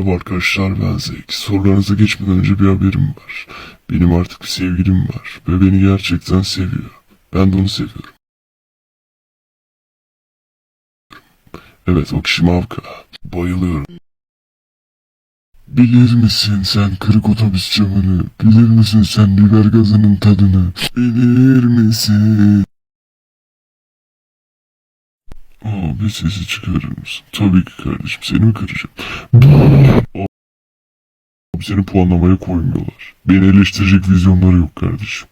Merhaba arkadaşlar ben Zek. Sorularınıza geçmeden önce bir haberim var. Benim artık bir sevgilim var ve beni gerçekten seviyor. Ben de onu seviyorum. Evet o kişi Mavka. Bayılıyorum. Bilir misin sen kırık otobüs camını? Bilir misin sen biber gazının tadını? Bilir misin? Aa, bir sesi çıkarır mısın? Tabii ki kardeşim seni mi kıracağım? Abi seni puanlamaya koymuyorlar. Beni eleştirecek vizyonları yok kardeşim.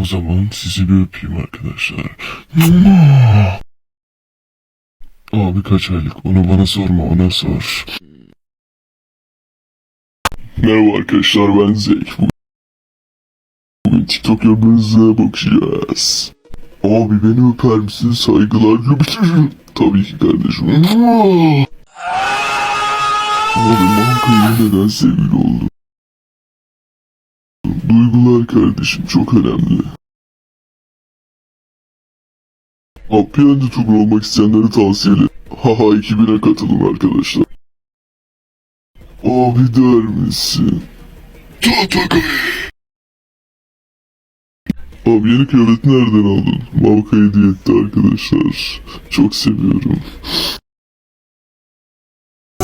O zaman sizi bir öpeyim arkadaşlar. Abi kaç aylık? Onu bana sorma ona sor. Merhaba arkadaşlar ben Zek. Bugün TikTok yorumlarınıza bakacağız. Abi beni öper misin bitiririm. Tabii ki kardeşim. Abi Manka'yla neden sevgili oldu? Duygular kardeşim çok önemli. Happy End Tuber olmak isteyenlere tavsiye ederim. Haha 2000'e katılın arkadaşlar. Abi der misin? Tabii. Abi yeni kıyafeti nereden aldın? Mavka hediye etti arkadaşlar. Çok seviyorum.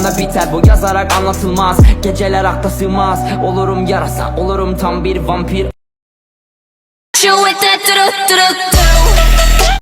da biter bu yazarak anlatılmaz Geceler akla sığmaz Olurum yarasa olurum tam bir vampir you